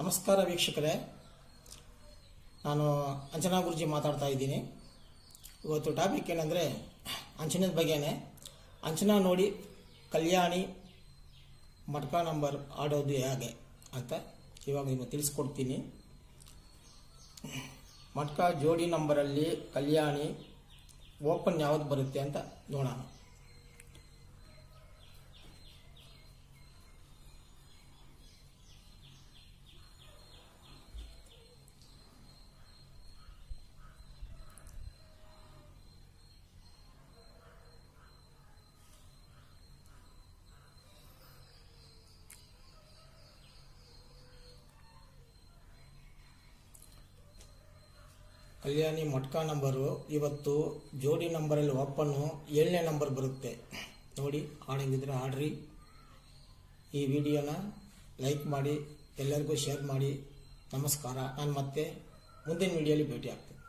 ನಮಸ್ಕಾರ ವೀಕ್ಷಕರೇ. ನಾನು ಅಂಜನಾ ಗುರುಜಿ ಮಾತಾಡ್ತಾ ಇದ್ದೀನಿ. ಇವತ್ತು ಟಾಪಿಕ್ ಏನಂದರೆ ಅಂಚನದ ಬಗ್ಗೆನೇ. ಅಂಚನಾ ನೋಡಿ ಕಲ್ಯಾಣಿ ಮಟ್ಕ ನಂಬರ್ ಆಡೋದು ಹೇಗೆ ಅಂತ ಇವಾಗ ನಿಮಗೆ ತಿಳಿಸ್ಕೊಡ್ತೀನಿ. ಮಟ್ಕ ಜೋಡಿ ನಂಬರಲ್ಲಿ ಕಲ್ಯಾಣಿ ಓಪನ್ ಯಾವ್ದು ಬರುತ್ತೆ ಅಂತ ನೋಡೋಣ. ಕಲ್ಯಾಣಿ ಮಟ್ಕಾ ನಂಬರು ಇವತ್ತು ಜೋಡಿ ನಂಬರಲ್ಲಿ ಒಪ್ಪನ್ನು ಏಳನೇ ನಂಬರ್ ಬರುತ್ತೆ. ನೋಡಿ ಆಡಂಗಿದ್ರೆ ಆಡ್ರಿ ಈ ವಿಡಿಯೋನ ಲೈಕ್ ಮಾಡಿ, ಎಲ್ಲರಿಗೂ ಶೇರ್ ಮಾಡಿ. ನಮಸ್ಕಾರ. ನಾನು ಮತ್ತೆ ಮುಂದಿನ ವಿಡಿಯೋಲಿ ಭೇಟಿ ಆಗ್ತೀನಿ.